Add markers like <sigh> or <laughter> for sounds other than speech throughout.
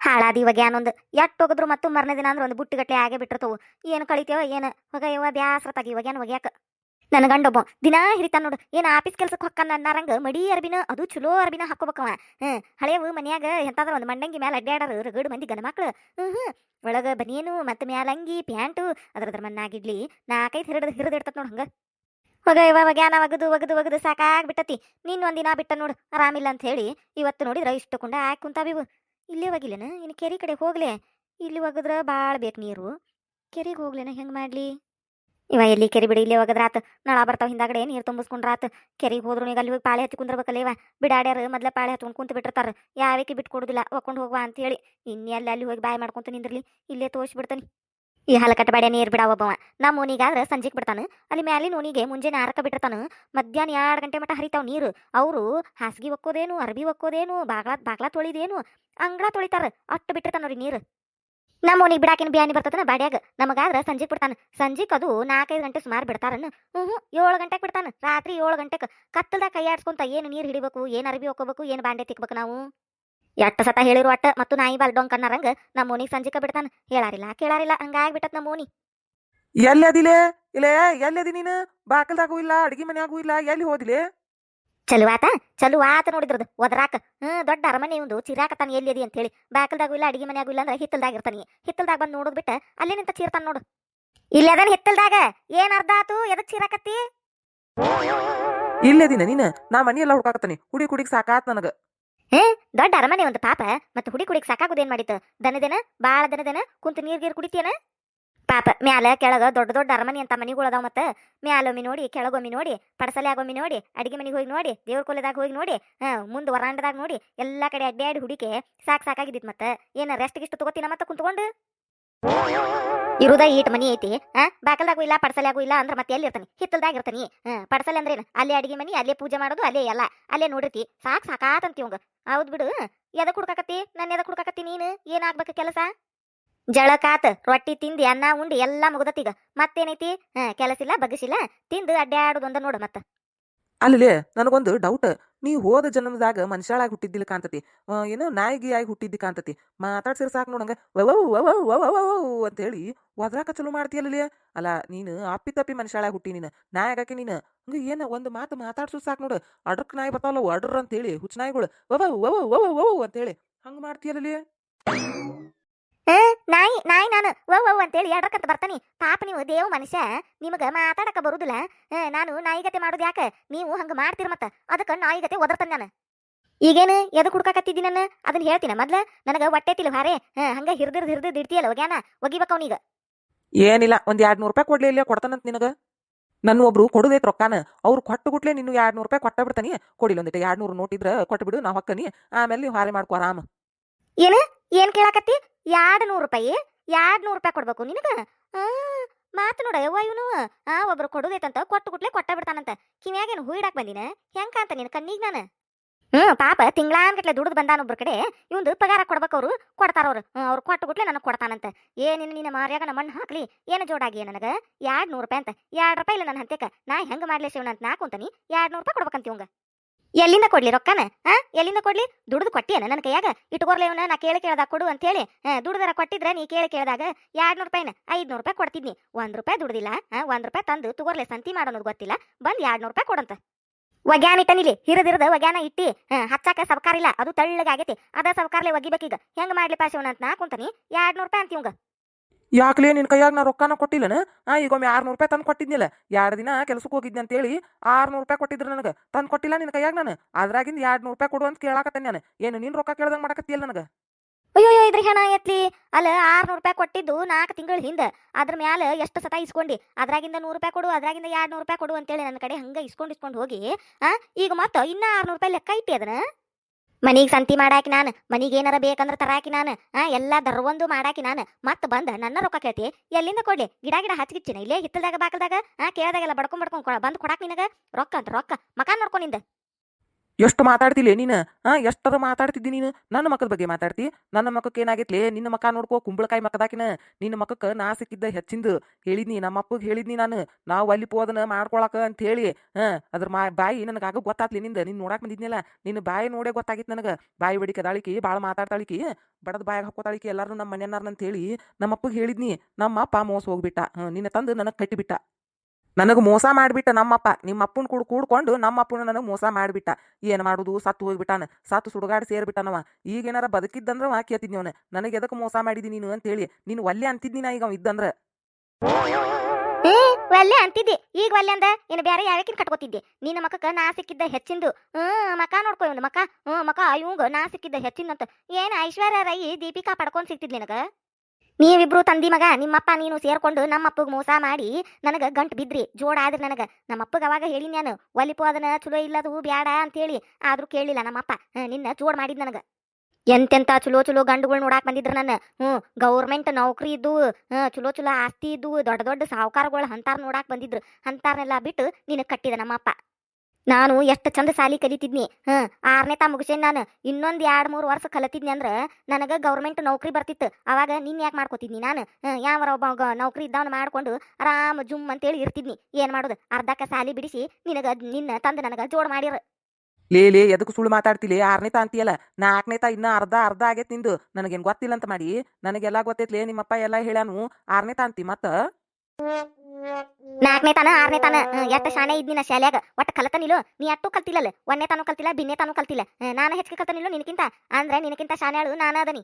ಹಾಳಾದಿ ಇವಾಗ ಏನೊಂದು ಎಟ್ಟು ಹೋಗಿದ್ರು ಮತ್ತು ಮರನೇ ದಿನ ಅಂದ್ರೆ ಒಂದು ಬುಟ್ಟಿಗಟ್ಲೆ ಆಗೇ ಬಿಟ್ಟಿರ್ತವು. ಏನು ಕಳಿತೇವ ಏನು? ಹೊಗ ಇವ ಬ್ಯಾಸ್ರ ತಾಗಿ ಇವಾಗ ಏನು ಒಗ್ಯಾಕ ನನ್ನ ಗಂಡೊಬ್ಬ ದಿನ ಹಿರಿತಾನ ನೋಡು. ಏನು ಆಫೀಸ್ ಕೆಲ್ಸಕ್ಕೆ ಹೊಕ್ಕನ ಅನ್ನರಂಗ ಮಡಿ ಅರ್ಬಿನ? ಅದು ಚಲೋ ಅರ್ಬಿನ ಹಾಕೋಬೇಕವ ಹ್ಮ್. ಹಳೆಯವು ಮನ್ಯಾಗ ಎಂತಾದ್ರ ಒಂದು ಮಂಡಂಗಿ ಮೇಲೆ ಅಡ್ಡಾಡರು ರಗಡ್ ಮಂದಿ ಗಂಡ ಮಕ್ಳು. ಹ್ಮ್ ಒಳಗ ಬನಿಯನು, ಮತ್ತೆ ಮ್ಯಾಲ ಅಂಗಿ, ಪ್ಯಾಂಟು, ಅದ್ರದ್ರ ಮಣ್ಣಾಗಿಡ್ಲಿ ನಾಲ್ಕೈದು ಹಿರಿದ ಹಿರಿದಿಡ್ತತ್ ನೋಡು ಹಂಗ. ಹೊಗ ಇವ ಒಗ್ಯಾನ ಒಗದು ಒಗದು ಒಗದು ಸಾಕಾಗ್ಬಿಟ್ಟತಿ ನೀನ್ ಒಂದಿನ ಬಿಟ್ಟ ನೋಡು. ಆರಾಮಿಲ್ಲ ಅಂತ ಹೇಳಿ ಇವತ್ತು ನೋಡಿದ್ರೆ ಇಷ್ಟು ಕುಂಡ ಹಾಕಿ ಕುಂತಾವಿವು ಇಲ್ಲೇ ಹೋಗಿಲ್ಲೇನ? ಇನ್ನು ಕೆರೆ ಕಡೆ ಹೋಗ್ಲೆ? ಇಲ್ಲಿ ಒಗದ್ರೆ ಭಾಳ ಬೇಕು ನೀರು. ಕೆರೆಗೆ ಹೋಗ್ಲೇನ ಹೆಂಗೆ ಮಾಡ್ಲಿ? ಇವ ಎಲ್ಲಿ ಕೆರೆ ಬಿಡಿ ಇಲ್ಲಿ ಇಲ್ಲೇ ಆತು. ನಳ ಬರ್ತಾವ ಹಿಂದಾಗಡೆ ನೀರು ತುಂಬಿಸ್ಕೊಂಡ್ರಾತ ಕೆರೆಗೆ ಹೋದ್ರು ಈಗ ಅಲ್ಲಿ ಹೋಗಿ ಪಾಳೆ ಹತ್ತಿ ಕುಂದ್ರಬೇಕಲ್ಲ ಇವ. ಬಿಡಾಡ್ಯಾರ ಮೊದ್ಲ ಪಾಳೆ ಹತ್ಕೊಂಡು ಕುಂತು ಬಿಟ್ಟಿರ್ತಾರ. ಯಾವಕ್ಕೆ ಬಿಟ್ಟು ಕೊಡುದಿಲ್ಲ ಒಕ್ಕೊಂಡು ಹೋಗುವ ಅಂತ ಹೇಳಿ ಇನ್ನೆಲ್ಲ ಅಲ್ಲಿ ಹೋಗಿ ಬಾಯ್ ಮಾಡ್ಕೊಂತ ನಿಂದ್ರಲಿ. ಇಲ್ಲೇ ತೋರಿಸಿ ಬಿಡ್ತಾನೆ. ಈ ಹಲಕಟ್ಟ ಬಾಡ್ಯ ನೀರು ಬಿಡ ಒಬ್ಬವ. ನಮ್ಮ ಓನಿಗಾದ್ರೆ ಸಂಜೆಗೆ ಬಿಡ್ತಾನ. ಅಲ್ಲಿ ಮ್ಯಾಲಿನ ಓನಿಗೆ ಮುಂಜಾನೆ ಆರಕ್ಕೆ ಬಿಟ್ಟಿರ್ತಾನೆ. ಮಧ್ಯಾಹ್ನ ಎರಡು ಗಂಟೆ ಮಟ್ಟ ಹರಿತಾವ ನೀರು. ಅವರು ಹಾಸಿಗೆ ಒಕ್ಕೋದೇನು, ಅರ್ಬಿ ಒಕ್ಕೋದೇನು, ಬಾಗ್ಲಾ ಬಾಗ್ಲಾ ತೊಳಿದೇನು, ಅಂಗಳ ತೊಳಿತಾರ. ಅಟ್ಟು ಬಿಟ್ಟಿರ್ತಾನ ಅವ್ರಿಗೆ ನೀರು. ನಮ್ಮ ಓನಿಗೆ ಬಿಡಾಕಿನ ಬ್ಯಾನಿ ಬರ್ತದನ ಬಾಡ್ಯಾಗ. ನಮಗಾದ್ರೆ ಸಂಜೆಗೆ ಬಿಡ್ತಾನ. ಸಂಜೆಗೆ ಅದು ನಾಲ್ಕೈದು ಗಂಟೆ ಸುಮಾರು ಬಿಡ್ತಾರನ್ನ ಹ್ಞೂ ಹ್ಞೂ ಏಳು ಗಂಟೆಗೆ ಬಿಡ್ತಾನ. ರಾತ್ರಿ ಏಳು ಗಂಟೆಗೆ. ಕತ್ತಲ್ದಾಗ ಕೈ ಆಡ್ಸ್ಕೊಂತ ಏನು ನೀರು ಹಿಡಿಬೇಕು, ಏನು ಅರ್ಬಿ ಒಕ್ಕೋಬೇಕು, ಏನು ಬಾಂಡೆ ತಿಕ್ಬೇಕು ನಾವು? ಎಟ್ಟ ಸತ ಹೇಳಿರು ಅಟ್ಟ ಮತ್ತು ನಾಯಿ ಬಾಲ್ ಡೊಂಕ್ ಅನ್ನರಂಗ ನಮ್ಮ ಮೋನಿಗೆ ಸಂಜಿಕ ಬಿಡ್ತಾನ. ಹೇಳಾರಿಲ್ಲ ಕೇಳಾರಿಲ್ಲ ಹಂಗಾಗ್ಬಿಟ್ಟತ್ ನಮ್ಮ ಮೋನಿ. ಎಲ್ಲಿ ಅದಿಲೆ? ಇಲ್ಲ ಎಲ್ಲಿ ಅದಿ ನೀನು? ಬಾಕಲ್ದಾಗೂ ಇಲ್ಲ ಅಡಿಗೆ ಮನ್ಯಾಗೂ ಇಲ್ಲ ಎಲ್ಲಿ ಹೋದಿಲೆ? ಚಲುವಾತ ಚಲುವಾತ ಚಲೋ ಆತ ನೋಡಿದ್ರದು ಒದರಾಕ. ಹ್ಮ್ ದೊಡ್ಡ ಅರಮನೆ ಒಂದು ಚಿರಾಕತಾನ ಎಲ್ಲಿ ಅದಿ ಅಂತೇಳಿ. ಬಾಕಲ್ದಾಗೂ ಇಲ್ಲ ಅಡಿಗೆ ಮನ್ಯಾಗೂ ಇಲ್ಲ ಅಂದ್ರೆ ಹಿತ್ತಲ್ದಾಗ ಇರ್ತಾನೆ ಹಿತ್ತಲ್ದಾಗ ಬಂದು ನೋಡೋದ್ ಬಿಟ್ಟ ಅಲ್ಲಿ ನಿಂತ ಚೀರ್ತಾನ ನೋಡು. ಇಲ್ಲಿ ಅದನ್ ಹಿತ್ತಲ್ದಾಗ ಏನ್ ಅರ್ಧ ಆತು ಎದಕ್ ಚೀರಾಕತ್ತಿ? ಇಲ್ಲದಿನ ನೀನು ನಾ ಮನಿ ಎಲ್ಲ ಹುಡ್ಕಾಕತ್ತಾನೆ. ಹುಡಿ ಕುಡಿಗ್ ಸಾಕಾತ್ ನನಗ. ದೊಡ್ಡ ಅರಮನೆ ಒಂದು ಪಾಪ, ಮತ್ತೆ ಹುಡಿ ಕುಡಿಕ್ ಸಾಕಾಗುದೇನ್ ಮಾಡಿತ್ತು? ದನದೇನ? ಬಾಳ ದನದೇನ? ಕುಂತ ನೀರ್ ಗೀರ್ ಕುಡಿತೇನ ಪಾಪ, ಮ್ಯಾಲ ಕೆಳಗ ದೊಡ್ಡ ದೊಡ್ಡ ಅರಮನೆ ಅಂತ ಮನಿಗಳು ಅದಾವ ಮತ್ತ. ಮ್ಯಾಲೊಮ್ಮೆ ನೋಡಿ, ಕೆಳಗೊಮ್ಮೆ ನೋಡಿ ಪಡಸಲ್ಯಾಗೊಮ್ಮೆ ನೋಡಿ, ಅಡಿಗೆ ಮನೆಗೆ ಹೋಗಿ ನೋಡಿ, ದೇವ್ರ ಕೊಲೆದಾಗ ಹೋಗಿ ನೋಡಿ, ಹಾ, ಮುಂದ್ ವರಾಂಡದಾಗ ನೋಡಿ, ಎಲ್ಲಾ ಕಡೆ ಅಡ್ಡಾಡಿ ಹುಡಿಕೆ ಸಾಕ್ ಸಾಕಾಗಿದ್ದಿತ್ತು ಮತ್ತೆ. ಏನ ರೆಸ್ಟ್ ಗಿಷ್ಟು ತಗೋತೀನ ಮತ್ತೆ ಕುಂತ್ಕೊಂಡು? ಇರುದ ಈಟ್ ಮನಿ ಐತಿ, ಆ? ಬಾಕಲ್ದಾಗೂ ಇಲ್ಲ, ಪಡಸಲ್ಯಾಗೂ ಇಲ್ಲ ಅಂದ್ರೆ ಮತ್ತೆ ಎಲ್ಲಿ ಇರ್ತಾನೆ ಹಿತ್ತಲ್ದಾಗ ಇರ್ತಾನೆ ಹಾ ಅಂದ್ರೆ ಅಲ್ಲೇ ಅಡಿಗೆ ಮನಿ, ಅಲ್ಲೇ ಪೂಜೆ ಮಾಡೋದು, ಅಲ್ಲೇ ಎಲ್ಲ. ಅಲ್ಲೇ ನೋಡಿರ್ತಿ. ಸಾಕ್ ಸಾಕಾತಂತಿ ಅವಂಗ ಹೌದ್ ಬಿಡು. ಎದಕ್ ಹುಡ್ಕಾಕತ್ತಿ? ನನ್ನ ಎದಕ್ ಹುಡ್ಕಾಕತ್ತಿ ನೀನು? ಏನಾಗ್ಬೇಕು ಕೆಲಸ? ಜಳಕಾತ, ರೊಟ್ಟಿ ತಿಂದಿ, ಅನ್ನ, ಉಂಡಿ ಎಲ್ಲಾ ಮುಗ್ದತ್ತೀಗ ಮತ್ತೇನೈತಿ? ಹ ಕೆಲಸ ಇಲ್ಲ ಬಗ್ಗಿಸಿಲ್ಲ ತಿಂದು ಅಡ್ಡಾಡೋದೊಂದ ನೋಡು ಮತ್ತ. ಅಲ್ಲೇ ನನಗೊಂದು ಡೌಟ್ ನೀ ಹೋದ ಜನ್ಮದಾಗ ಮನುಷ್ಯಾಳಾಗಿ ಹುಟ್ಟಿದ್ದಿಲ್ಲ ಕಾಂತತಿ ಏನೋ ನಾಯಿಗಿ ಆಗಿ ಹುಟ್ಟಿದ್ದಿ ಕಾಂತತಿ ಮಾತಾಡ್ಸಿರ್ ಸಾಕು ನೋಡಂಗ. ಅಂತ ಹೇಳಿ ಒದ್ರಾಕ ಚಲೋ ಮಾಡ್ತೀಯಲ್ಲೇ ಅಲ್ಲ, ನೀನು ಅಪ್ಪಿ ತಪ್ಪಿ ಮನುಷ್ಯಾಳಾಗಿ ಹುಟ್ಟಿ ನೀನು. ನಾಯಿ ನೀನು. ಹಂಗ ಏನ ಒಂದು ಮಾತು ಮಾತಾಡ್ಸು ಸಾಕು ನೋಡು. ಅಡ್ರಕ್ ನಾಯಿ ಬರ್ತಾವಲ್ಲ ಅಡ್ರ ಅಂತೇಳಿ ಹುಚ್ಚ ನಾಯಿಗಳು. ವವವ್ ಅಂತೇಳಿ. ಹಂಗೆ ಮಾಡ್ತೀಯಲ್ಲೇ ನಾಯಿ ನಾಯಿ ನಾನು ವವ್ ವವ್ ಅಂತೇಳಿ ಎಡ್ರಕಂತ ಬರ್ತಾನೆ. ಪಾಪ ನೀವು ದೇವ್ ಮನುಷ್ಯ ನಿಮಗೆ ಮಾತಾಡಕ ಬರುದಿಲ್ಲ. ನಾನು ನಾಯಿಗತೆ ಮಾಡೋದು ಯಾಕ? ನೀವು ಹಂಗ ಮಾಡ್ತೀರ ಮತ್ತ? ಅದಕ್ಕ ನಾಯಿಗತೆ ಒದರ್ತಾನೆ ನಾನು. ಈಗೇನು ಎದು ಕುಡ್ಕಾಕತ್ತಿದ್ದೀನಿ ನಾನು ಅದನ್ನ ಹೇಳ್ತೀನಿ ಮೊದ್ಲ? ನನಗೆ ಹೊಟ್ಟೆ ತಿಲ್ ಹಾರೆ. ಹಂಗ ಹಿರ್ದಿರ್ ಹಿರ್ದಿರ್ ಇಡ್ತೀಯಲ್ಲ ಒಗ್ಯಾನ ಒಗಿಬೇಕು ಅವನೀಗ. ಏನಿಲ್ಲ ಒಂದ್ ಎರಡು ನೂರು ರೂಪಾಯಿ ಕೊಡ್ಲಿ ಇಲ್ಲ ಕೊಡ್ತಾನಂತ ನಿನಗ? ನನ್ನ ಒಬ್ರು ಕೊಡುದೈತ್ ರೊಕ್ಕಾನ. ಅವ್ರು ಕೊಟ್ಟು ಗುಟ್ಲೆ ನೀನು ಎರಡು ನೂರು ರೂಪಾಯಿ ಕೊಟ್ಟ ಬಿಡ್ತಾನೆ. ಕೊಡಿಲ್ಲ ಒಂದಿಟ್ಟು ಎರಡು ನೂರು ನೋಟ್ ಇದ್ರ ಕೊಟ್ಟು ಬಿಡು ನಾ ಹೊಕ್ಕನಿ. ಆಮೇಲೆ ನೀವು ಹಾರೆ ಮಾಡ್ಕೋ ಆರಾಮ. ಏನ್ ಕೇಳಾಕತ್ತಿ? ಎರಡ್ ನೂರು ರೂಪಾಯಿ ಎರಡ್ ನೂರು ರೂಪಾಯಿ ಕೊಡ್ಬೇಕು ನಿನಗೆ? ಮಾತು ನೋಡ ಯವ್ವ ಇವನು. ಆ, ಒಬ್ರು ಕೊಡುದೈತಂತ ಕೊಟ್ಟು ಗುಟ್ಲೆ ಕೊಟ್ಟ ಬಿಡ್ತಾನಂತ. ಕಿವ್ಯಾಗೇನು ಹೂ ಇಡಾಕ್ ಬಂದಿನ? ಹೆಂಗ ಅಂತ ನಿನ್ ಕಣ್ಣಿಗೆ ನಾನು? ಹ್ಮ್, ಪಾಪ ತಿಂಗ್ಳಾನ್ಗಟ್ಲೆ ದುಡ್ದು ಬಂದಾನ ಒಬ್ರ ಕಡೆ, ಇವಂದು ಪಗಾರ ಕೊಡ್ಬೇಕು ಅವ್ರು, ಕೊಡ್ತಾರ ಅವ್ರು. ಅವ್ರು ಕೊಟ್ಟು ಗುಟ್ಲೆ ನನಗೆ ಕೊಡ್ತಾನಂತ. ಏನಿನ ನಿನ್ನ ಮಾರ್ಯಾಗ ನಮ್ಮ ಮಣ್ಣು ಹಾಕ್ಲಿ? ಏನು ಜೋಡಾಗಿ ನನಗೆ? ಎರಡ್ ನೂರು ರೂಪಾಯಿ ಅಂತ. ಎರಡ್ ರೂಪಾಯಿ ಇಲ್ಲ ನನ್ನ ಹಂತೆಕ ನಾ ಹೆಂಗ್ ಮಾಡ್ಲಿ ಶಿವನ ಅಂತ ನಾ ಕುಂತಾನಿ. ಎರಡು ನೂರು ರೂಪಾಯಿ ಕೊಡ್ಬೇಕಂತ ಇವಂಗ. ಎಲ್ಲಿಂದ ಕೊಡ್ಲಿ ರೊಕ್ಕನ? ಆ? ಎಲ್ಲಿಂದ ಕೊಡ್ಲಿ? ದುಡ್ದು ಕೊಟ್ಟಿಯನ ನನ್ನ ಕೈಯಾಗ? ಇಟ್ಕೋರ್ಲೆ ಅವನ, ನಾ ಕೇಳಿ ಕೇಳ್ದಾಗ ಕೊಡು ಅಂತ ಹೇಳಿ ದುಡ್ದರ ಕೊಟ್ಟಿದ್ರೆ ನೀ ಕೇಳಿ ಕೇಳಿದಾಗ ಎರಡ್ನೂರು ರೂಪಾಯಿನ, ಐದ್ನೂರು ರೂಪಾಯಿ ಕೊಡ್ತಿದ್ನಿ. ಒಂದ್ ರೂಪಾಯಿ ದುಡ್ದಿಲ್ಲ ಒಂದ್ ರೂಪಾಯಿ ತಂದು ತುಗೋರ್ಲೆ ಸಂತಿ ಮಾಡೋದು ಗೊತ್ತಿಲ್ಲ. ಬಂದ್ ಎರಡ್ನೂರು ರೂಪಾಯಿ ಕೊಡಂತ. ಒಗ್ಯಾನ ಇಟ್ಟನಿಲಿ ಹಿರಿದಿರದ ಒಗ್ಯಾನ ಇಟ್ಟಿ ಹಚ್ಚಾಕ ಸವಕಾರ ಇಲ್ಲ ಅದು ತಳ್ಳಗಾಗೈತಿ. ಅದ ಸವಕಾರ್ಲೆ ಒಗಿಬೇಕೀಗ. ಹೆಂಗ್ ಮಾಡ್ಲಿ ಪಾಶವನ ಅಂತ ನಾ ಕುಂತನಿ. ಎರಡ್ನೂರು ರೂಪಾಯಿ ಅಂತ ಇವಂಗ ಯಾಕ್ಲೇ ನಿನ್ ಕೈಯಾಗ ನಾ ರೊಕ್ಕನ ಕೊಟ್ಟಿಲ್ಲನ? ಆ, ಈಗೊಮ್ಮೆ ಆರ್ನೂರು ರೂಪಾಯಿ ತಂದು ಕೊಟ್ಟಿದ್ನಿಲ್ಲ. ಎರಡು ದಿನ ಕೆಲಸಕ್ಕೆ ಹೋಗಿದ್ದೆ ಅಂತೇಳಿ ಆರ್ನೂರು ರೂಪಾಯಿ ಕೊಟ್ಟಿದ್ರು ನನಗೆ. ತಂದು ಕೊಟ್ಟಿಲ್ಲ ನಿನ್ ಕೈಯಾಗ ನಾನು. ಅದ್ರಾಗಿಂದ ಎರಡು ನೂರು ರೂಪಾಯಿ ಕೊಡು ಅಂತ ಕೇಳಾಕತ್ತೇನೆ ನಾನು. ಏನು, ನೀನ್ ರೊಕ್ಕ ಕೇಳ್ದಂಗೆ ಮಾಡಕತ್ತಿಯಲ್ಲ ನನಗೆ? ಅಯ್ಯೋ ಇದ್ರ ಹೆಣ ಎತ್ಲಿ. ಅಲ್ಲ, ಆರ್ನೂರು ರೂಪಾಯಿ ಕೊಟ್ಟಿದ್ದು ನಾಲ್ಕು ತಿಂಗಳ ಹಿಂದೆ. ಅದ್ರ ಮ್ಯಾಲ ಎಷ್ಟು ಸತ ಇಸ್ಕೊಂಡು. ಅದ್ರಾಗಿಂದ ನೂರು ರೂಪಾಯಿ ಕೊಡು, ಅದ್ರಾಗಿಂದ ಎರಡು ನೂರು ರೂಪಾಯಿ ಕೊಡು ಅಂತೇಳಿ ನನ್ನ ಕಡೆ ಹಂಗ ಇಸ್ಕೊಂಡು ಇಸ್ಕೊಂಡು ಹೋಗಿ, ಆ, ಈಗ ಮತ್ತೆ ಇನ್ನ ಆರ್ನೂರು ರೂಪಾಯಿ ಲೆಕ್ಕ ಇಟ್ಟಿ ಅದನ್ನ ಮನಿಗ್ ಸಂತಿ ಮಾಡಾಕಿ ನಾನು, ಮನಿಗೆ ಏನಾರ ಬೇಕಂದ್ರ ತರಾಕಿ ನಾನು, ಆ, ಎಲ್ಲಾ ದರ್ವೊಂದು ಮಾಡಾಕಿ ನಾನು. ಮತ್ತೆ ಬಂದ ನನ್ನ ರೊಕ್ಕ ಕೇಳ್ತಿ, ಎಲ್ಲಿಂದ ಕೊಡ್ಲಿ? ಗಿಡ ಗಿಡ ಹಚ್ಚಿಚ್ಚಿನ ಇಲ್ಲೇ ಹಿತ್ತಲ್ದಾಗ ಬಾಕಲ್ದಾಗ, ಆ, ಕೇಳ್ದಾಗೆಲ್ಲ ಬಡ್ಕೊಂಡ್ ಬಡ್ಕೊಂಡ್ ಕೊಡ- ಬಂದ್ ಕೊಡಾಕ್ ನಿನಗ? ರೊಕ್ಕ ಅಂತ ರೊಕ್ಕ, ಮಕಾನ್ ನೋಡ್ಕೊಂಡಿಂದ ಎಷ್ಟು ಮಾತಾಡ್ತಿಲ್ಲೇ ನೀನು? ಹಾಂ ಎಷ್ಟರ ಮಾತಾಡ್ತಿದ್ದಿ ನೀನು? ನನ್ನ ಮಕ್ಕದ ಬಗ್ಗೆ ಮಾತಾಡ್ತಿ? ನನ್ನ ಮಕ್ಕಕ್ಕೆ ಏನಾಗೈತ್ಲೇ? ನಿನ್ನ ಮಕ್ಕ ನೋಡ್ಕೋ, ಕುಂಬಳಕಾಯಿ ಮಕ್ಕದಾಕಿನ ನಿನ್ನ ಮಕ್ಕಕ್ಕೆ ನಾ ಸಿಕ್ಕಿದ್ದ ಹೆಚ್ಚಿಂದು ಹೇಳಿದ್ನಿ ನಮ್ಮ ಅಪ್ಪಗೆ ಹೇಳಿದ್ನಿ ನಾನು. ನಾವು ಅಲ್ಲಿ ಪೋದನ ಮಾಡ್ಕೊಳಕ ಅಂತ ಹೇಳಿ ಹಾಂ ಅದ್ರ ಮಾ, ಬಾಯಿ ನನಗೆ ಆಗ ಗೊತ್ತಾತ್ಲಿ ನಿಂದ. ನೀನು ನೋಡಕ್ಕೆ ಬಂದಿದ್ನಲ್ಲ? ನಿನ್ನ ಬಾಯಿ ನೋಡೇ ಗೊತ್ತಾಗಿತ್ತು ನನಗೆ. ಬಾಯಿ ಬಡಿಕದಾಳಿಕಿ ಭಾಳ ಮಾತಾಡ್ತಾಳಿಕಿ. ಬಡದ ಬಾಯಿಗೆ ಹಾಕೋತಾಳಿಕಿ ಎಲ್ಲರೂ ನಮ್ಮ ಮನೆಯನ್ನಾರ ಅಂತ ಹೇಳಿ ನಮ್ಮ ಅಪ್ಪಗೆ ಹೇಳಿದ್ನಿ. ನಮ್ಮ ಅಪ್ಪ ಮೋಸ ಹೋಗ್ಬಿಟ್ಟ. ನಿನ್ನ ತಂದು ನನಗೆ ಕಟ್ಟಿಬಿಟ್ಟ. ನನಗೆ ಮೋಸ ಮಾಡಿಬಿಟ್ಟ ನಮ್ಮಪ್ಪ ನಿಮ್ಮ ಅಪ್ಪನ ಕೂಡ ಕೂಡ್ಕೊಂಡು ನಮ್ಮ ಅಪ್ಪನ ನನಗೆ ಮೋಸ ಮಾಡಿಬಿಟ್ಟ. ಏನು ಮಾಡೋದು? ಸತ್ತು ಹೋಗ್ಬಿಟ್ಟಾನ. ಸತ್ತು ಸುಡುಗಾಡು ಸೇರ್ಬಿಟ್ಟಾನವ. ಈಗೇನಾರ ಬದುಕಿದ್ದಂದ್ರೆ ವಾ ಕೇಳ್ತಿದ್ನಿ ಅವನು. ನನಗೆ ಎದಕ್ಕೆ ಮೋಸ ಮಾಡಿದಿ ನೀನು ಅಂತೇಳಿ. ನೀನು ಒಲ್ಲೆ ಅಂತಿದ್ನಿ ನಾ ಈಗ ಅವ ಇದ್ದಂದ್ರೆ. ಒಲ್ಲೆ ಅಂತಿದ್ದಿ. ಈಗ ಒಲ್ಲೆ ಅಂದ? ಇನ್ನು ಬೇರೆ ಯಾವಕ್ಕಿನ ಕಟ್ಕೋತಿದ್ದೆ? ನಿನ್ನ ಮಕ್ಕಕ್ಕ ನಾ ಸಿಕ್ಕಿದ್ದ ಹೆಚ್ಚಿಂದು. ಹ್ಮ್, ಮಕ ನೋಡ್ಕೊ ಇವನು ಮಕ. ಹ್ಮ್, ಮಕ, ಇವಂಗ ನಾ ಸಿಕ್ಕಿದ್ದ ಹೆಚ್ಚಿಂದಂತ ಏನು ಐಶ್ವರ್ಯ ರೈ ದೀಪಿಕಾ ಪಡ್ಕೊಂಡ್ ಸಿಕ್ತಿದ್ ನಿನಗ? ನೀವಿಬ್ರು ತಂದಿ ಮಗ, ನಿಮ್ಮಪ್ಪ ನೀನು ಸೇರ್ಕೊಂಡು ನಮ್ಮಪ್ಪಗ್ ಮೋಸ ಮಾಡಿ ನನಗ ಗಂಟ್ ಬಿದ್ರಿ, ಜೋಡ ಆದ್ರಿ ನನಗ. ನಮ್ಮಪ್ಪಗ ಅವಾಗ ಹೇಳಿ ನಾನು, ಒಲಿಪು, ಅದನ್ನ ಚಲೋ ಇಲ್ಲದು ಬ್ಯಾಡ ಅಂತೇಳಿ. ಆದ್ರೂ ಕೇಳಿಲ್ಲ ನಮ್ಮಪ್ಪ ನಿನ್ನ ಜೋಡ್ ಮಾಡಿದ್ ನನಗ. ಎಂತೆಂತ ಚಲೋ ಚಲೋ ಗಂಡುಗಳು ನೋಡಾಕ್ ಬಂದಿದ್ರು ನನ್ನ. ಹ್ಞೂ ಗೌರ್ಮೆಂಟ್ ನೌಕರಿ ಇದ್ದು ಚಲೋ ಚಲೋ ಆಸ್ತಿ ಇದ್ದು, ದೊಡ್ಡ ದೊಡ್ಡ ಸಾಹುಕಾರಗಳು ಹಂತಾರ ನೋಡಾಕ್ ಬಂದಿದ್ರು. ಅಂತಾರನ್ನೆಲ್ಲ ಬಿಟ್ಟು ನಿನಗೆ ಕಟ್ಟಿದ ನಮ್ಮಪ್ಪ. ನಾನು ಎಷ್ಟು ಚಂದ ಸಾಲಿ ಕಲಿತಿದ್ನಿ. ಹ್ಮ್, ಆರನೇ ತಾ ಮುಗಿಸೇನಿ ನಾನು. ಇನ್ನೊಂದ್ ಎರಡ್, ಮೂರು ವರ್ಷ ಕಲಿತಿದ್ನಿ ಅಂದ್ರೆ ನನಗ ಗೌರ್ಮೆಂಟ್ ನೌಕರಿ ಬರ್ತಿತ್ತು. ಅವಾಗ ನಿನ್ನ ಯಾಕೆ ಮಾಡ್ಕೋತಿದ್ನಿ ನಾನು? ಯಾವ ಒಬ್ಬ ನೌಕರಿ ಇದ್ದವನ್ ಮಾಡ್ಕೊಂಡು ಆರಾಮ್ ಜುಮ್ ಅಂತೇಳಿ ಇರ್ತಿದ್ನಿ. ಏನ್ ಮಾಡೋದು? ಅರ್ಧಕ್ಕ ಸಾಲಿ ಬಿಡಿಸಿ ನಿನಗ, ನಿನ್ನ ತಂದು ನನಗ ಜೋಡ್ ಮಾಡಿರ. ಲೇ ಲೇ ಎದಕ್ಕೆ ಸುಳ್ಳು ಮಾತಾಡ್ತಿಲಿ? ಆರನೇ ತಾ ಅಂತೀಯಲ್ಲ? ನಾಲ್ಕನೇ ತಾ ಇನ್ನ ಅರ್ಧ ಅರ್ಧ ಆಗೈತೆ ನಿಂದು. ನನಗೇನು ಗೊತ್ತಿಲ್ಲ ಅಂತ ಮಾಡಿ. ನನಗೆಲ್ಲ ಗೊತ್ತೈತ್ಲೇ ನಿಮ್ಮಪ್ಪ ಎಲ್ಲ ಹೇಳಾನು ಆರನೇ ತಾ ಅಂತಿ ಮತ್ತ? ನಾಲ್ಕನೇ ತಾನ, ಆರನೇ ತಾನ ಎಷ್ಟು ಶಾನೆ ಇದ್ನಿನ ಶಾಲ್ಯಾಗ. ಒಟ್ಟ ಕಲತನಿಲ್ಲ ನೀ ಅಟ್ಟು ಕಲ್ತಿಲ್ಲಲ್ಲ, ಒಂದನೇ ತಾನು ಕಲ್ತಿಲ್ಲ, ಬಿನ್ನೆ ತಾನು ಕಲ್ತಿಲ್ಲ. ನಾನು ಹೆಚ್ಚಿಗೆ ಕಲ್ತನಿಲ್ಲ ನಿನಕ್ಕಿಂತ ಅಂದ್ರೆ ನಿನಕ್ಕಿಂತ ಶಾನ್ಯಾಳು ನಾನು ಅದನಿ.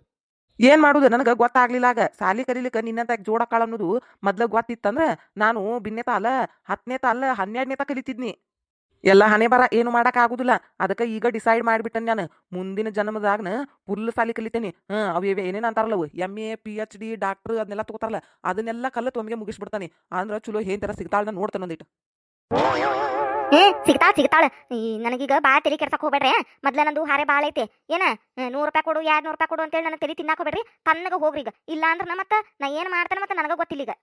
ಏನ್ ಮಾಡುದು ನನಗೆ ಗೊತ್ತಾಗ್ಲಿಲ್ಲ ಆಗ. ಸಾಲಿ ಕಲೀಲಿಕ್ಕೆ ನಿನ್ನಂತ ಜೋಡಕಾಳ ಅನ್ನೋದು ಮೊದ್ಲ ಗೊತ್ತಿತ್ತಂದ್ರ ನಾನು ಬಿನ್ನೆ ತಾಲ ಹತ್ತನೇ ತಾಲ, ಹನ್ನೆರಡನೇ ತಾ ಕಲಿತಿದ್ನಿ. ಎಲ್ಲ ಹಣೆ ಬರ ಏನು ಮಾಡಕ್ ಆಗುದಿಲ್ಲ. ಅದಕ್ಕೆ ಈಗ ಡಿಸೈಡ್ ಮಾಡ್ಬಿಟ್ಟನ್ ನಾನು. ಮುಂದಿನ ಜನ್ಮದಾಗ್ನ ಫುಲ್ ಸಾಲಿ ಕಲಿತೇನೆ. ಹಾ ಅವು ಇವೆ. ಅಂತಾರಲ್ಲವು? ಅಂತಾರಲ್ಲ M A P H D doctor ಅದನ್ನೆಲ್ಲ ತಗೋತಾರಲ್ಲ. ಅದನ್ನೆಲ್ಲ ಕಲ್ಲ ತೊಮಗೆ ಮುಗಿಸ್ಬಿಡ್ತಾನೆ. ಅಂದ್ರ ಚಲೋ ಏನ್ ತರ ಸಿಗ್ತಾಳ ನೋಡ್ತಾನೆ ಒಂದಿಟ್ಟು ಏ, ಸಿಗ್ತಾಳ ಸಿಗ್ತಾಳ. ನನಗೀಗ ಭಾಳ ತಲೆ ಕೆಡ್ಸಕ್ ಹೋಗ್ಬೇಡ್ರಿ. ಮೊದ್ಲ ನಂದು ಹಾರೆ ಭಾಳ ಐತೆ. ಏನ? ನೂರು ರೂಪಾಯಿ ಕೊಡು ಎರಡ್ ನೂರು ರೂಪಾಯಿ ಕೊಡು ಅಂತೇಳಿ ನನ್ನ ತಲೆ ತಿನ್ನಾಕ ಹೋಗ್ಬೇಡ್ರಿ. ತನ್ನಗ ಹೋಗ್ರಿ ಈಗ. ಇಲ್ಲ ಅಂದ್ರೆ ಮತ್ತ ನಾ ಏನ್ ಮಾಡ್ತಾನೆ ಮತ್ತೆ ನನಗ ಗೊತ್ತಿಲ್ಲ ಈಗ.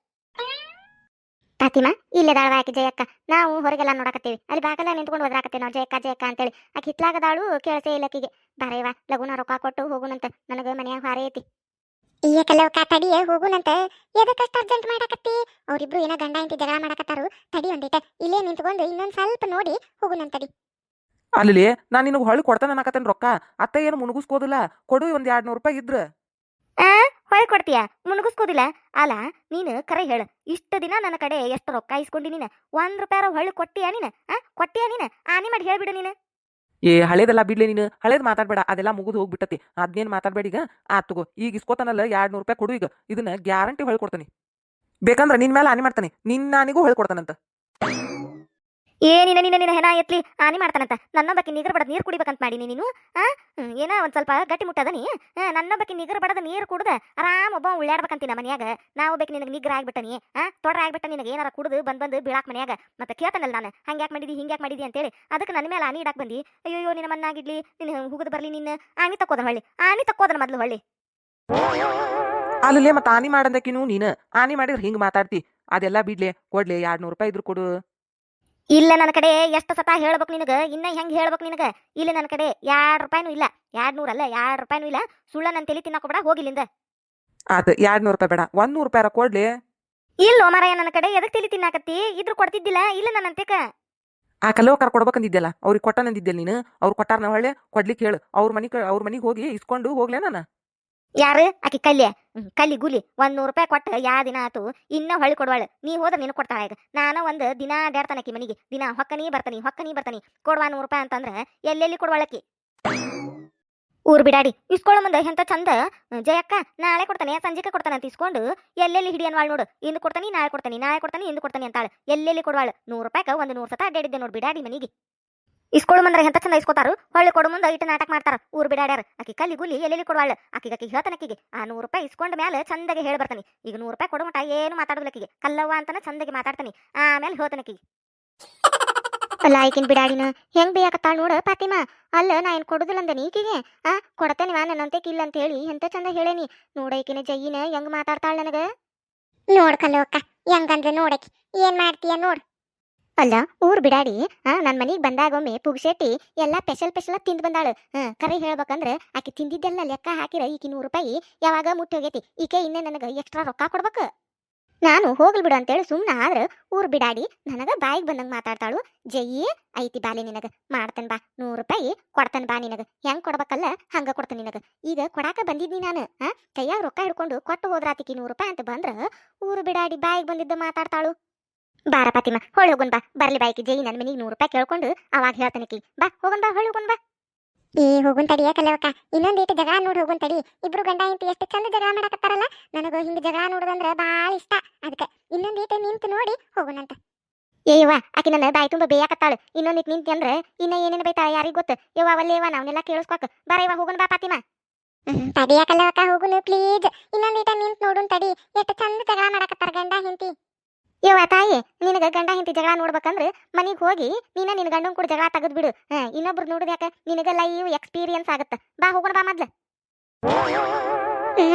ಫಾತಿಮಾ ಇಲ್ಲೇ ದಾಳವ ಆಕಿ ಜಯಕ್ಕ ನಾವು ಹೊರಗೆಲ್ಲ ನೋಡಕತ್ತೀವಿ. ಅಲ್ಲಿ ಬಾಗಲ ನಿಂತ್ಕೊಂಡು ಓದ್ರಾಕತ್ತೀವಿ ನಾವು ಜಯಕ್ಕ ಜಯಕ್ಕ ಅಂತೇಳಿ. ಆಕಿ ಹಿತ್ಲಾಗದಾಳು ಕೇಳಸೇ ಇಲ್ಲ ಆಕಿಗೆ. ಬಾರೇವ ಲಗುನ ರೊಕ್ಕ ಕೊಟ್ಟು ಹೋಗುನಂತ ನನಗೆ ಮನ್ಯಾಗ ಹಾರೇ ಐತಿ. ಈಗ ಕಲ್ಲವಕ್ಕ ತಡಿಯ ಹೋಗುನಂತ? ಎದಕ್ಕಷ್ಟು ಅರ್ಜೆಂಟ್ ಮಾಡಕತ್ತಿ? ಅವ್ರಿಬ್ರು ಏನೋ ಗಂಡ ಇಂತಿ ಜಗಳ ಮಾಡಕತ್ತಾರು. ತಡಿ ಒಂದಿಟ ಇಲ್ಲೇ ನಿಂತ್ಕೊಂಡು ಇನ್ನೊಂದು ಸ್ವಲ್ಪ ನೋಡಿ ಹೋಗುನಂತಡಿ ಅಲ್ಲಿ ನಾನು ನಿನಗೆ ಹೊಳ್ಳಿ ಕೊಡ್ತಾನೆ ಅನ್ನಕತ್ತೇನೆ ರೊಕ್ಕ. ಅತ್ತ ಏನು ಮುನುಗಿಸ್ಕೋದಿಲ್ಲ ಕೊಡು ಒಂದ್ ಎರಡ್ ನೂರು ರೂಪಾಯಿ ಇದ್ರ. ಹೊಳ್ ಕೊಡ್ತೀಯ? ಮುಣುಗಿಸ್ಕೋದಿಲ್ಲ. ಅಲ್ಲ, ನೀನು ಕರೆ ಹೇಳು. ಇಷ್ಟು ದಿನ ನನ್ನ ಕಡೆ ಎಷ್ಟು ರೊಕ್ಕ ಇಸ್ಕೊಂಡಿ ನೀನು? ಒಂದ್ ರೂಪಾಯಿ ಹೊಳ್ಳಿ ಕೊಟ್ಟಿಯಾ ನೀನು? ಆ? ಕೊಟ್ಟಿಯಾ ನೀನು? ಆನಿ ಮಾಡಿ ಹೇಳ್ಬಿಡು ನೀನು. ಏ, ಹಳೇದೆಲ್ಲ ಬಿಡ್ಲಿ ನೀನು. ಹಳೇದು ಮಾತಾಡ್ಬೇಡ. ಅದೆಲ್ಲ ಮುಗಿದು ಹೋಗ್ಬಿಟ್ಟತಿ. ಅದ್ನೇನ್ ಮಾತಾಡ್ಬೇಡ ಈಗ? ತಗೋ. ಈಗ ಇಸ್ಕೋತಾನಲ್ಲ ಎರಡ್ ನೂರು ರೂಪಾಯಿ ಕೊಡು ಈಗ. ಇದನ್ನ ಗ್ಯಾರಂಟಿ ಹೊಳ್ಕೊಡ್ತೀನಿ. ಬೇಕಂದ್ರ ನಿನ್ ಮೇಲೆ ಹಾನಿ ಮಾಡ್ತಾನೆ. ನಿನ್ನ ನಾನಿಗೂ ಹೊಳ್ಕೊಡ್ತಾನಂತ. ಏ ನಿನ್ನ ನಿನ್ನ ನಿನ್ನ ಎತ್ಲಿ. ಆನಿ ಮಾಡ್ತಾನಂತ. ನನ್ನೊಬ್ಬಕ್ಕೆ ನಿಗರ್ ಬಡದ ನೀರು ಕುಡಿಬೇಕಂತ ಮಾಡೀನಿ ನೀನು. ಆ, ಏನೋ ಒಂದ್ ಸ್ವಲ್ಪ ಗಟ್ಟಿ ಮುಟ್ಟದ ನೀ. ನನ್ನೊಬ್ಬಕ್ಕೆ ನಿಗರ್ ಬಡದ ನೀರು ಕುಡ್ದ ಆರಾಮ ಒಬ್ಬ ಉಳ್ಳಾಡ್ಬೇಕಂತೀನಿ ಮನ್ಯಾಗ. ನಾವು ಬೇಕು ನಿನಗೆ ನಿಗ್ರ ಆಗ್ಬಿಟ್ಟನಿ ಆ, ತೊಡ್ರ ಆಗ್ಬಿಟ್ಟ ನಿನಗೆ ಏನಾರ ಕುಡ್ದು ಬಂದ್ ಬಂದು ಬೀಳಾಕ್ ಮನ್ಯಾಗ. ಮತ್ತೆ ಕೇಳ್ತಾನಲ್ಲ ನಾನು ಹಂಗ್ಯಾಕ್ ಮಾಡಿದಿ ಹಿಂಗ್ಯಾಕ್ ಮಾಡಿದಿ ಅಂತೇಳಿ. ಅದಕ್ಕೆ ನನ್ನ ಮೇಲೆ ಆನಿ ಇಡಾಕ್ ಬಂದಿ. ಅಯ್ಯೋ ನಿನ್ನ ಮನ್ನಾಗಿಡ್ಲಿ ನಿನ್ನ ಹುಗದ್ ಬರ್ಲಿ ನಿನ್ನ. ಆನಿ ತಕ್ಕೋದನ್ ಹೊಳ್ಳಿ. ಆನಿ ತಕ್ಕೋದನ್ ಮೊದಲು ಹೊಳ್ಳಿ. ಅಲ್ಲೇ ಮತ್ತೆ ಹಾನಿ ಮಾಡಂದಕಿನು ನೀನು. ಹಾನಿ ಮಾಡಿದ್ರೆ ಹಿಂಗೆ ಮಾತಾಡ್ತಿ. ಅದೆಲ್ಲ ಬಿಡ್ಲೆ, ಕೊಡ್ಲೆ ಎರಡು ನೂರು ರೂಪಾಯಿ ಇದ್ರು ಕೊಡು. ಇಲ್ಲ ನನ್ನ ಕಡೆ ಎಷ್ಟು ಸತ ಹೇಳ್ಬೇಕು ನಿನಗೆ? ಇನ್ನ ಹೆಂಗ್ ಹೇಳ್ಬೇಕು ನಿನಗೆ? ಇಲ್ಲ ನನ್ನ ಕಡೆ ಎರಡ್ ರೂಪಾಯಿನೂ ಇಲ್ಲ. ಎರಡ್ ನೂರಲ್ಲ ಎರಡ್ ರೂಪಾಯಿನೂ ಇಲ್ಲ. ಸುಳ್ಳ ನನ್ನ ತಲೆ ತಿನ್ನಕೋಬೇಡ ಹೋಗಿಲ್ಲಿಂದ ಆತ ಎರಡ್ ನೂರು ರೂಪಾಯಿ ಬೇಡ. ಒಂದ್ ನೂರು ರೂಪಾಯಿ ಕೊಡ್ಲಿ. ಇಲ್ಲೋ ಮಾರಾಯ ನನ್ನ ಕಡೆ ಎದಕ್ ತಲೆ ತಿನ್ನಾಕತ್ತಿ? ಇದ್ರು ಕೊಡ್ತಿದ್ದಿಲ್ಲ ಇಲ್ಲ ನನ್ನ ಅಂತೆಕ ಆ ಕಲ್ಲೋ ಕರ್ ಕೊಡ್ಬೇಕಂದಿದ್ದೆಲ್ಲ ಅವ್ರಿಗೆ ಕೊಟ್ಟನಂದಿದ್ದೆ ನೀನು? ಅವ್ರು ಕೊಟ್ಟಾರ ಹೊಳ್ಳೆ ಕೊಡ್ಲಿಕ್ಕೆ ಹೇಳು ಅವ್ರ ಮನಿ ಅವ್ರ ಮನಿಗೆ ಹೋಗಿ ಇಸ್ಕೊಂಡು ಹೋಗ್ಲೇ ನಾನು. ಯಾರು? ಆಕಿ ಕಲ್ಲಿ ಹ್ಮ್, ಕಲ್ಲಿ ಗುಲಿ. ಒಂದ್ ನೂರು ರೂಪಾಯಿ ಕೊಟ್ಟ ಯಾ ದಿನ ಆತು? ಇನ್ನ ಹೊಳ್ಳಿ ಕೊಡ್ವಾಳ. ನೀ ಹೋದ್ರೆ ನೀನು ಕೊಡ್ತಾಳ ಈಗ ನಾನು ಒಂದ್ ದಿನ ಅಡ್ಡಾಡ್ತಾನಕಿ ಮನೆಗೆ. ದಿನ ಹೊಕ್ಕನಿ ಬರ್ತಾನೆ ಹೊಕ್ಕನಿ ಬರ್ತಾನೆ. ಕೊಡ್ವಾ ನೂರು ರೂಪಾಯಿ ಅಂತಂದ್ರೆ ಎಲ್ಲೆಲ್ಲಿ ಕೊಡ್ವಾಳಕಿ ಊರ್ ಬಿಡಾಡಿ. ಇಸ್ಕೊಳ್ಳೋ ಮುಂದೆ ಎಂತ ಚಂದ? ಜಯಕ್ಕ ನಾಳೆ ಕೊಡ್ತಾನೆ ಸಂಜೆಕ ಕೊಡ್ತಾನೆ ಅಂತ ಇಸ್ಕೊಂಡು ಎಲ್ಲೆಲ್ಲಿ ಹಿಡಿಯನ್ವಾಳ್ ನೋಡು? ಇಂದು ಕೊಡ್ತಾನಿ ನಾಳೆ ಕೊಡ್ತಾನೆ ನಾಳೆ ಕೊಡ್ತಾನಿ ಇಂದು ಕೊಡ್ತಾನೆ ಅಂತಾಳೆ. ಎಲ್ಲೆಲ್ಲಿ ಕೊಡ್ವಾಳ? ನೂರ್ ರೂಪಾಯಿಗೆ ಒಂದು ನೂರ್ ಸತ ಅಡ್ಡಾಡಿದ್ದೆ ನೋಡ್ ಬಿಡಾಡಿ ಮನಿಗೆ. ಇಸ್ಕೊಳ್ಳೋ ಮಂದ್ರ ಎಂತ ಚಂದ ಇಸ್ಕೊತಾರು? ಹೊಳ್ಳಿ ಕೊಡು ಮುಂದೆ ಇಟ್ಟು ನಾಟಕ ಮಾಡ್ತಾರ. ಊರ್ ಬಿಡಾಡ್ಯಾರ. ಆಕಿ ಕಲಿ ಗುಲಿ ಎಲ್ಲೆಲ್ಲಿ ಕೊಡ್ವಾಳ ಆಕಿಗೆ ಆಕಿ ಹೇಳ್ತಾನಕಿಗೆ ಆ ನೂರು ರೂಪಾಯಿ ಇಸ್ಕೊಂಡ ಮೇಲೆ ಚಂದಗೆ ಹೇಳಿ ಬರ್ತಾನೆ. ಈಗ ನೂರು ರೂಪಾಯಿ ಕೊಡು ಮಟ, ಏನು ಮಾತಾಡೋದಿಲ್ಲಕಿಗೆ ಕಲ್ಲವ್ವ ಅಂತಾನೆ ಚಂದಗೆ ಮಾತಾಡ್ತಾನೆ. ಆಮೇಲೆ ಹೇಳ್ತಾನಕಿಗೆ ಅಲ್ಲ ಆಯ್ಕಿನ್ ಬಿಡಾಡಿನ, ಹೆಂಗ್ ಬೇಯಾಕತ್ತಾಳ ನೋಡ ಪಾತಿಮಾ. ಅಲ್ಲ ನಾ ಏನ್ ಕೊಡುದಿಲ್ಲ ಅಂದೆ ಈಕಿಗೆ. ಆ, ಕೊಡತೇನೆ ನನ್ನಂತೆ ಇಲ್ಲ ಅಂತ ಹೇಳಿ ಎಂತ ಚಂದ ಹೇಳೇನಿ ನೋಡ ಈಕಿನ ಜಯ್ಯಿನ ಹೆಂಗ್ ಮಾತಾಡ್ತಾಳ ನನಗ. ನೋಡ್ ಅಕ್ಕ ಹೆಂಗಂದ್ರೆ ನೋಡಕಿ ಏನ್ ಮಾಡ್ತೀಯ ನೋಡ್. ಅಲ್ಲ, ಊರ್ ಬಿಡಾಡಿ, ಆ, ನನ್ ಮನಿಗ್ ಬಂದಾಗೊಮ್ಮೆ ಪುಗ್ಸೆಟ್ಟಿ ಎಲ್ಲ ಸ್ಪೆಷಲ್ ಸ್ಪೆಷಲ್ ತಿಂದ್ ಬಂದಾಳು ಕರೆ ಹೇಳ್ಬೇಕಂದ್ರೆ ಆಕೆ ತಿಂದಿದ್ದೆಲ್ಲ ಲೆಕ್ಕ ಹಾಕಿರ ಈಕಿ ನೂರು ರೂಪಾಯಿ ಯಾವಾಗ ಮುಟ್ಟಿ ಹೋಗೈತಿ. ಈಕೆ ಇನ್ನೇ ನನಗೆ ಎಕ್ಸ್ಟ್ರಾ ರೊಕ್ಕ ಕೊಡ್ಬೇಕು. ನಾನು ಹೋಗ್ಲಿ ಬಿಡು ಅಂತೇಳಿ ಸುಮ್ಮನೆ ಆದ್ರ ಊರ್ ಬಿಡಾಡಿ ನನಗೆ ಬಾಯಿಗೆ ಬಂದಂಗ ಮಾತಾಡ್ತಾಳು. ಜಯ್ಯಿ ಐತಿ ಬಾಲೆ ನಿನಗೆ. ಮಾಡ್ತಾನೆ ಬಾ, ನೂರು ರೂಪಾಯಿ ಕೊಡ್ತಾನೆ ಬಾ ನಿನಗೆ. ಹೆಂಗ್ ಕೊಡ್ಬೇಕಲ್ಲ ಹಂಗ ಕೊಡ್ತಾನೆ ನಿನಗೆ. ಈಗ ಕೊಡಾಕ ಬಂದಿದ್ನಿ ನಾನು. ಕೈಯಾಗ ರೊಕ್ಕ ಹಿಡ್ಕೊಂಡು ಕೊಟ್ಟು ಹೋದ್ರಾತಿಕಿ ನೂರು ರೂಪಾಯಿ ಅಂತ ಬಂದ್ರ ಊರು ಬಿಡಾಡಿ ಬಾಯಿಗೆ ಬಂದಿದ್ದ ಮಾತಾಡ್ತಾಳು. ಬಾರ ಪಾತಿಮ ಹೊಳ್ ಹೋಗುನ್ ಬಾ ಬರ್ಲಿ ಬಾಯ್ಕಿ ಜೈ ನನ್ನ ಮನಿಗೆ ನೂರು ರೂಪಾಯಿ ಕೇಳ್ಕೊಂಡು ಅವಾಗ ಹೇಳ್ತಾನಕಿ ಬಾ ಹೋಗುನ್ ಬಾ ಹೊಳ್ ಹೋಗುನ್ ಬಾ ಏ ಹೋಗುನ್ ತಡಿ ಯಾಕಲ್ಲವಕ್ಕ ಇನ್ನೊಂದೀಟ ಜಗಳ ನೋಡಿ ಹೋಗುನ್ ತಡಿ. ಇಬ್ರು ಗಂಡ ಇಂತ ಎಷ್ಟು ಚಂದ ಜಗಳ ಮಾಡಕತ್ತಾರಲ್ಲ? ನನಗೆ ಹಿಂಗ ಜಗಳ ನೋಡೋದಂದ್ರೆ ಬಾಳ ಇಷ್ಟ. ಅದಕ್ಕೆ ಇನ್ನೊಂದೀಟ ನಿಂತು ನೋಡಿ ಹೋಗುನಂತ ಏ ಯವ್ವ ಆಕಿ ನನ್ನ ಬಾಯಿ ತುಂಬ ಬೇಯಾಕತ್ತಾಳು. ಇನ್ನೊಂದಿಟ್ ನಿಂತಿ ಅಂದ್ರ ಇನ್ನ ಏನೇನು ಬೈತಾಳ ಯಾರಿಗೆ ಗೊತ್ತು? ಯವ್ವ ಅವಲ್ಲೇವ ನಾವನ್ನೆಲ್ಲ ಕೇಳಿಸ್ಕೊಕ್. ಬಾರ ಇವ ಹೋಗುನ್ ಬಾ ಪಾತಿಮಾ ಹ್ಮ್, ತಡಿ ಯಾಕಲ್ಲವಕ್ಕ ಹೋಗುನು ಪ್ಲೀಸ್ ಇನ್ನೊಂದೀಟ ನಿಂತು ನೋಡುನ್ ತಡಿ. ಎಷ್ಟು ಚಂದ ಜಗಳ ಮಾಡಕತ್ತಾರ ಗಂಡ ಹೆಂಡತಿ. ಯವ್ವ ತಾಯಿ, ನಿನಗೆ ಗಂಡ ಹಿಂತಿ ಜಗಳ ನೋಡ್ಬೇಕಂದ್ರೆ ಮನೆಗೆ ಹೋಗಿ ನೀನ ನಿನ್ನ ಗಂಡನ ಕೂಡ ಜಗಳ ತೆಗೆದು ಬಿಡು. ಇನ್ನೊಬ್ರು ನೋಡಿದ್ಯಾಕ ನಿನಗೆ ಲೈವ್ ಎಕ್ಸ್ಪೀರಿಯನ್ಸ್ ಆಗತ್ತ. ಬಾ, ಹೋಗೋಣ ಬಾ ಮೊದ್ಲು.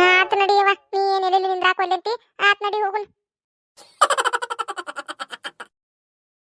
ಆತ್ ನಡಿಯವ್ವ ನೀ ಏನ್ ಒಲ್ಲಂತಿ ಆತ್ ನಡಿ ಹೋಗುನ್ <laughs>